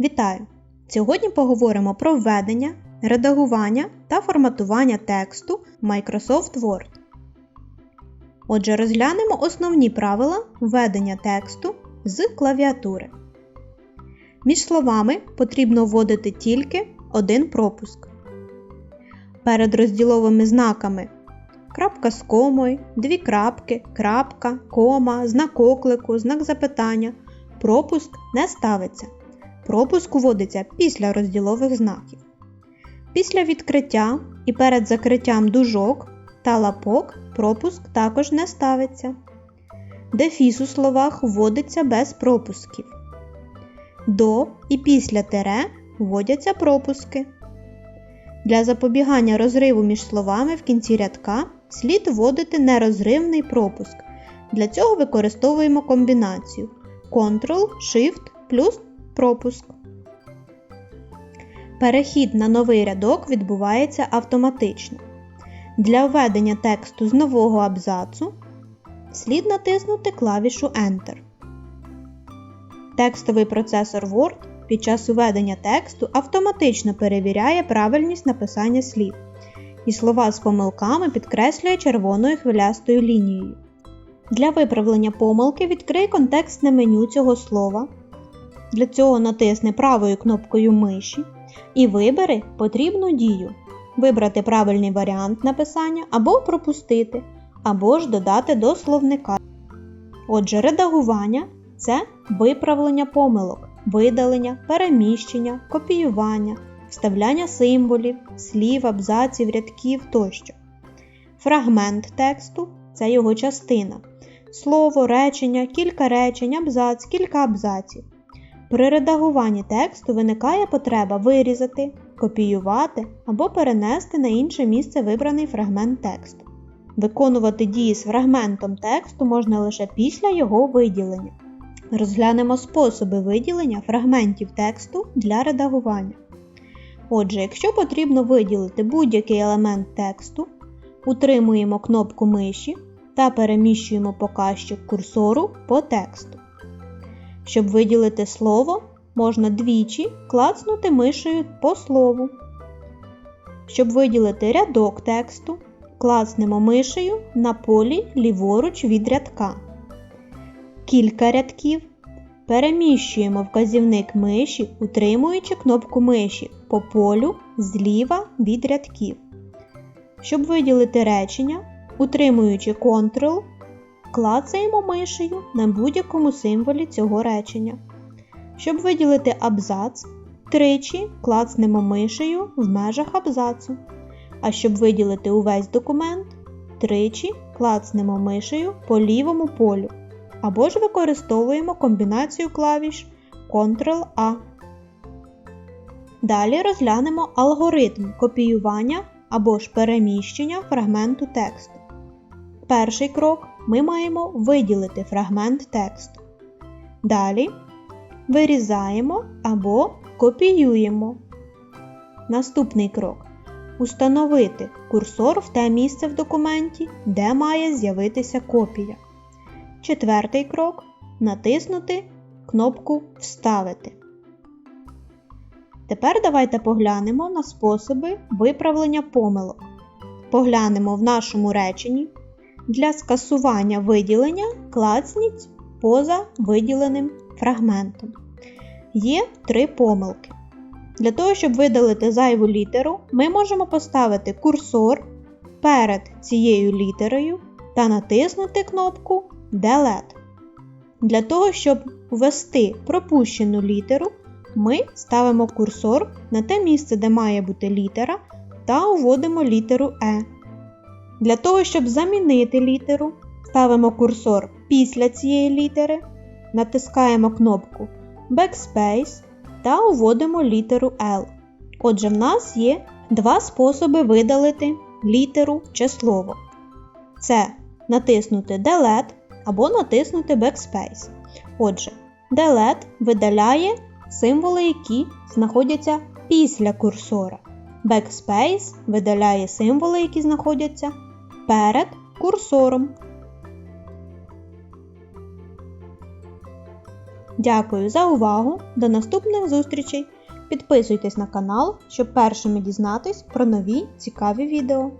Вітаю! Сьогодні поговоримо про введення, редагування та форматування тексту Microsoft Word. Отже, розглянемо основні правила введення тексту з клавіатури. Між словами потрібно вводити тільки один пропуск. Перед розділовими знаками крапка з комою, дві крапки, крапка, кома, знак оклику, знак запитання. Пропуск не ставиться. Пропуск вводиться після розділових знаків. Після відкриття і перед закриттям дужок та лапок пропуск також не ставиться. Дефіс у словах вводиться без пропусків. До і після тире вводяться пропуски. Для запобігання розриву між словами в кінці рядка слід вводити нерозривний пропуск. Для цього використовуємо комбінацію Ctrl-Shift плюс пропуск. Перехід на новий рядок відбувається автоматично. Для введення тексту з нового абзацу слід натиснути клавішу Enter. Текстовий процесор Word під час введення тексту автоматично перевіряє правильність написання слів і слова з помилками підкреслює червоною хвилястою лінією. Для виправлення помилки відкрий контекстне меню цього слова. Для цього натисни правою кнопкою миші і вибери потрібну дію. Вибрати правильний варіант написання або пропустити, або ж додати до словника. Отже, редагування це виправлення помилок, видалення, переміщення, копіювання, вставляння символів, слів, абзаців, рядків тощо. Фрагмент тексту це його частина. Слово, речення, кілька речень, абзац, кілька абзаців. При редагуванні тексту виникає потреба вирізати, копіювати або перенести на інше місце вибраний фрагмент тексту. Виконувати дії з фрагментом тексту можна лише після його виділення. Розглянемо способи виділення фрагментів тексту для редагування. Отже, якщо потрібно виділити будь-який елемент тексту, утримуємо кнопку миші та переміщуємо показчик курсору по тексту. Щоб виділити слово, можна двічі клацнути мишею по слову. Щоб виділити рядок тексту, клацнемо мишею на полі ліворуч від рядка. Кілька рядків. Переміщуємо вказівник миші, утримуючи кнопку миші по полю зліва від рядків. Щоб виділити речення, утримуючи Ctrl, клацаємо мишею на будь-якому символі цього речення. Щоб виділити абзац, тричі клацнемо мишею в межах абзацу. А щоб виділити увесь документ, тричі клацнемо мишею по лівому полю. Або ж використовуємо комбінацію клавіш Ctrl-A. Далі розглянемо алгоритм копіювання або ж переміщення фрагменту тексту. Перший крок ми маємо виділити фрагмент тексту. Далі вирізаємо або копіюємо. Наступний крок установити курсор в те місце в документі, де має з'явитися копія. Четвертий крок натиснути кнопку Вставити. Тепер давайте поглянемо на способи виправлення помилок. Поглянемо в нашому реченні. Для скасування виділення клацніть поза виділеним фрагментом. Є три помилки. Для того, щоб видалити зайву літеру, ми можемо поставити курсор перед цією літерою та натиснути кнопку Delete. Для того, щоб ввести пропущену літеру, ми ставимо курсор на те місце, де має бути літера, та вводимо літеру E. Для того, щоб замінити літеру, ставимо курсор після цієї літери, натискаємо кнопку Backspace та вводимо літеру L. Отже, в нас є два способи видалити літеру чи слово. Це натиснути Delete або натиснути Backspace. Отже, Delete видаляє символи, які знаходяться після курсора. Backspace видаляє символи, які знаходяться перед курсором. Дякую за увагу! До наступних зустрічей! Підписуйтесь на канал, щоб першими дізнатись про нові цікаві відео.